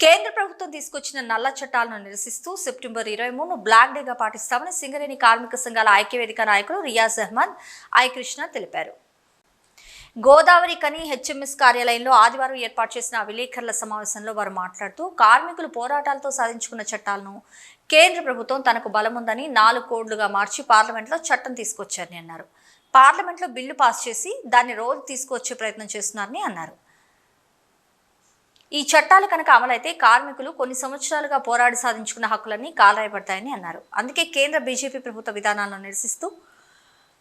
కేంద్ర ప్రభుత్వం తీసుకొచ్చిన నల్ల చట్టాలను నిరసిస్తూ సెప్టెంబర్ ఇరవై మూడు బ్లాక్ డేగా పాటిస్తామని సింగరేణి కార్మిక సంఘాల ఐక్యవేదిక నాయకులు రియాజ్ అహ్మద్ ఐ కృష్ణ తెలిపారు. గోదావరి కని హెచ్ఎంఎస్ కార్యాలయంలో ఆదివారం ఏర్పాటు చేసిన విలేకరుల సమావేశంలో వారు మాట్లాడుతూ కార్మికులు పోరాటాలతో సాధించుకున్న చట్టాలను కేంద్ర ప్రభుత్వం తనకు బలముందని నాలుగు కోడ్లుగా మార్చి పార్లమెంట్లో చట్టం తీసుకొచ్చారని అన్నారు. పార్లమెంట్లో బిల్లు పాస్ చేసి దాన్ని రోజు తీసుకువచ్చే ప్రయత్నం చేస్తున్నారని అన్నారు. ఈ చట్టాలు కనుక అమలైతే కార్మికులు కొన్ని సంవత్సరాలుగా పోరాడి సాధించుకున్న హక్కులన్నీ కాలరాయబడతాయని అన్నారు. అందుకే కేంద్ర బీజేపీ ప్రభుత్వ విధానాలను నిరసిస్తూ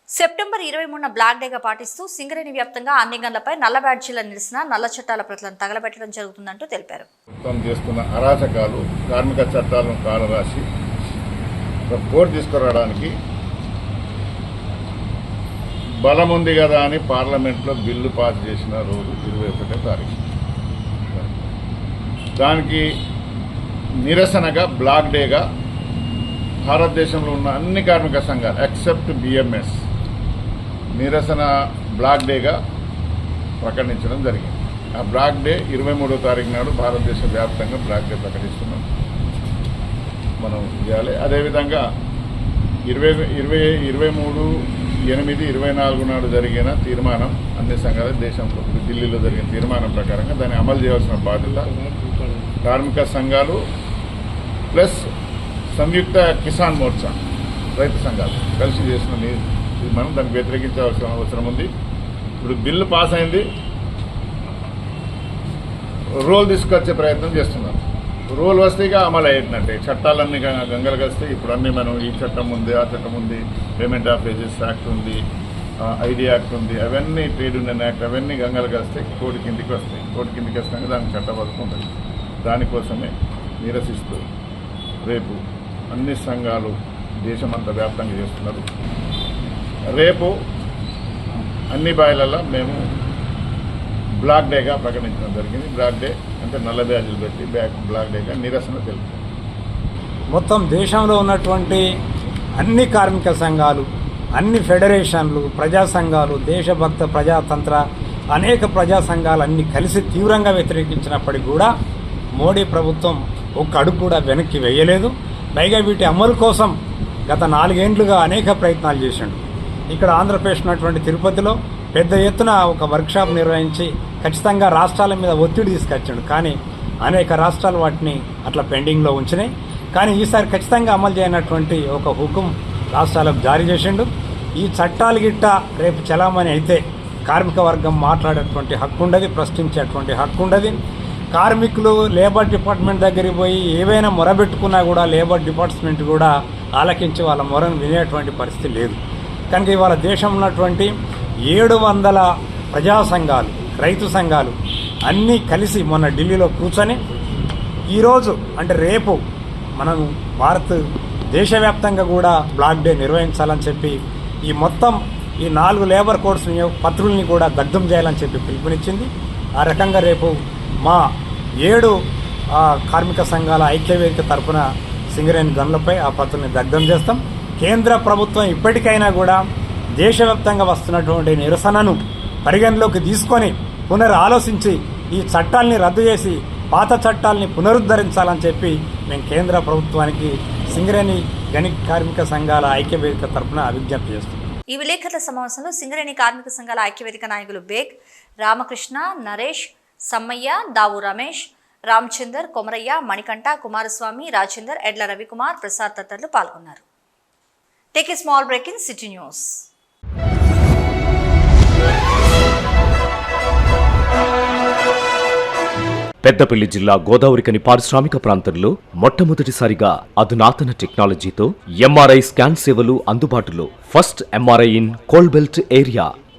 సెప్టెంబర్ ఇరవై మూడున బ్లాక్ డేగా పాటిస్తూ సింగరేణి వ్యాప్తంగా అన్ని గన్లపై నల్ల బ్యాడ్జీల నిరసన నల్ల చట్టాల ప్రతులను తగలబెట్టడం జరుగుతుందంటూ తెలిపారు. ప్రభుత్వం చేస్తున్న అరాచకాలు కార్మిక చట్టాలను కాలరాసి కోర్టు తీసుకురావడానికి బలం ఉంది కదా అని పార్లమెంట్లో బిల్లు పాస్ చేసిన రోజు ఇరవై ఒకటో తారీఖు. దానికి నిరసనగా బ్లాక్ డేగా భారతదేశంలో ఉన్న అన్ని కార్మిక సంఘాలు ఎక్సెప్ట్ బిఎంఎస్ నిరసన బ్లాక్ డేగా ప్రకటించడం జరిగింది. ఆ బ్లాక్ డే ఇరవై మూడో తారీఖు నాడు భారతదేశ వ్యాప్తంగా బ్లాక్ డే ప్రకటిస్తున్నాం. మనం చేయాలి అదేవిధంగా ఇరవై ఇరవై ఇరవై మూడు ఎనిమిది ఇరవై నాలుగు నాడు జరిగిన తీర్మానం అన్ని సంఘాలు దేశంలో ఢిల్లీలో జరిగిన తీర్మానం ప్రకారంగా దాన్ని అమలు చేయాల్సిన బాధ్యత కార్మిక సంఘాలు ప్లస్ సంయుక్త కిసాన్ మోర్చా రైతు సంఘాలు కలిసి చేసిన ఇది మనం దాన్ని వ్యతిరేకించవలసిన అవసరం ఉంది. ఇప్పుడు బిల్లు పాస్ అయింది. రోల్ తీసుకొచ్చే ప్రయత్నం చేస్తున్నాం. రోల్ వస్తే ఇక అమలు అయ్యేటట్టే. చట్టాలన్నీ గంగలు కలిస్తే ఇప్పుడు అన్నీ మనం ఈ చట్టం ఉంది ఆ చట్టం ఉంది పేమెంట్ ఆఫ్ ఏజెస్ యాక్ట్ ఉంది ఐడి యాక్ట్ ఉంది అవన్నీ ట్రేడ్ యూనియన్ యాక్ట్ అవన్నీ గంగలు కలిస్తే కోటి కిందికి వస్తాయి. కోటి కిందికి వస్తాక దానికి చట్టబద్ధం ఉంటుంది. దానికోసమే నిరసిస్తూ రేపు అన్ని సంఘాలు దేశమంతా వ్యాప్తంగా చేస్తున్నారు. రేపు అన్ని బాయిలలో మేము బ్లాక్ డేగా ప్రకటించడం జరిగింది. బ్లాక్ డే అంటే నల్ల బ్యాజులు పెట్టి బ్యాక్ బ్లాక్ డేగా నిరసన తెలుపుతాం. మొత్తం దేశంలో ఉన్నటువంటి అన్ని కార్మిక సంఘాలు అన్ని ఫెడరేషన్లు ప్రజా సంఘాలు దేశభక్త ప్రజాతంత్ర అనేక ప్రజా సంఘాలు అన్ని కలిసి తీవ్రంగా వ్యతిరేకించినప్పటికీ కూడా మోడీ ప్రభుత్వం ఒక్క అడుగు కూడా వెనక్కి వేయలేదు. పైగా వీటి అమలు కోసం గత నాలుగేండ్లుగా అనేక ప్రయత్నాలు చేసిండు. ఇక్కడ ఆంధ్రప్రదేశ్ ఉన్నటువంటి తిరుపతిలో పెద్ద ఎత్తున ఒక వర్క్షాప్ నిర్వహించి ఖచ్చితంగా రాష్ట్రాల మీద ఒత్తిడి తీసుకొచ్చాడు. కానీ అనేక రాష్ట్రాలు వాటిని అట్లా పెండింగ్లో ఉంచినాయి. కానీ ఈసారి ఖచ్చితంగా అమలు చేయనటువంటి ఒక హుకుం రాష్ట్రాలకు జారీ చేసిండు. ఈ చట్టాలు గిట్ట రేపు చలామణి అయితే కార్మిక వర్గం మాట్లాడేటువంటి హక్కు ఉండదు ప్రశ్నించేటువంటి హక్కు ఉండదు కార్మికులు లేబర్ డిపార్ట్మెంట్ దగ్గరికి పోయి ఏవైనా మొరబెట్టుకున్నా కూడా లేబర్ డిపార్ట్మెంట్ కూడా ఆలకించి వాళ్ళ మొరను వినేటువంటి పరిస్థితి లేదు. కనుక ఇవాళ దేశంలో ఉన్నటువంటి ఏడు వందల ప్రజా సంఘాలు రైతు సంఘాలు అన్నీ కలిసి మొన్న ఢిల్లీలో కూర్చొని ఈరోజు అంటే రేపు మనం భారత్ దేశవ్యాప్తంగా కూడా బ్లాక్ డే నిర్వహించాలని చెప్పి ఈ మొత్తం ఈ నాలుగు లేబర్ కోడ్స్ పత్రుల్ని కూడా దగ్ధం చేయాలని చెప్పి పిలుపునిచ్చింది. ఆ రకంగా రేపు మా ఏడు కార్మిక సంఘాల ఐక్యవేదిక తరపున సింగరేణి గనులపై ఆ పత్రాన్ని దగ్ధం చేస్తాం. కేంద్ర ప్రభుత్వం ఇప్పటికైనా కూడా దేశవ్యాప్తంగా వస్తున్నటువంటి నిరసనను పరిగణలోకి తీసుకొని పునరాలోచించి ఈ చట్టాల్ని రద్దు చేసి పాత చట్టాల్ని పునరుద్ధరించాలని చెప్పి మేము కేంద్ర ప్రభుత్వానికి సింగరేణి గని కార్మిక సంఘాల ఐక్యవేదిక తరపున విజ్ఞప్తి చేస్తున్నాం. ఈ విలేకరుల సమావేశంలో సింగరేణి కార్మిక సంఘాల ఐక్యవేదిక నాయకులు బేగ్ రామకృష్ణ నరేష్ సమ్మయ్య దావు రమేష్ రామచందర్ కొమరయ్య మణికంఠ కుమారస్వామి రాజేందర్ ఎడ్ల రవికుమార్ ప్రసాద్ తదితరులు పాల్గొన్నారు. Take a small break in city news Peddapalli జిల్లా గోదావరికని పారిశ్రామిక ప్రాంతంలో మొట్టమొదటిసారిగా అధునాతన టెక్నాలజీతో ఎంఆర్ఐ స్కాన్ సేవలు అందుబాటులో. First MRI in coal belt area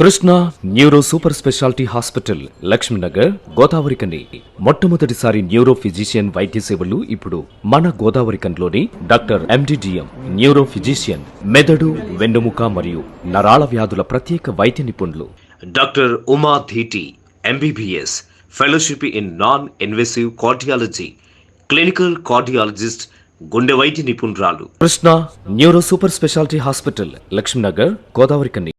Krishna neuro super speciality hospital Lakshminagar Godavarikhani మొట్టమొదటిసారి న్యూరో ఫిజిషియన్ వైద్య సేవలు ఇప్పుడు మన గోదావరికన్లోని doctor MD DM neuro physician మెదడు వెన్నుముక మరియు నరాల వ్యాధుల ప్రత్యేక వైద్య నిపుణులు. Doctor Uma Dheeti MBBS fellowship in non invasive cardiology clinical cardiologist గుండె వైద్య నిపుణురాలు. Krishna neuro super speciality hospital Lakshminagar Godavarikhani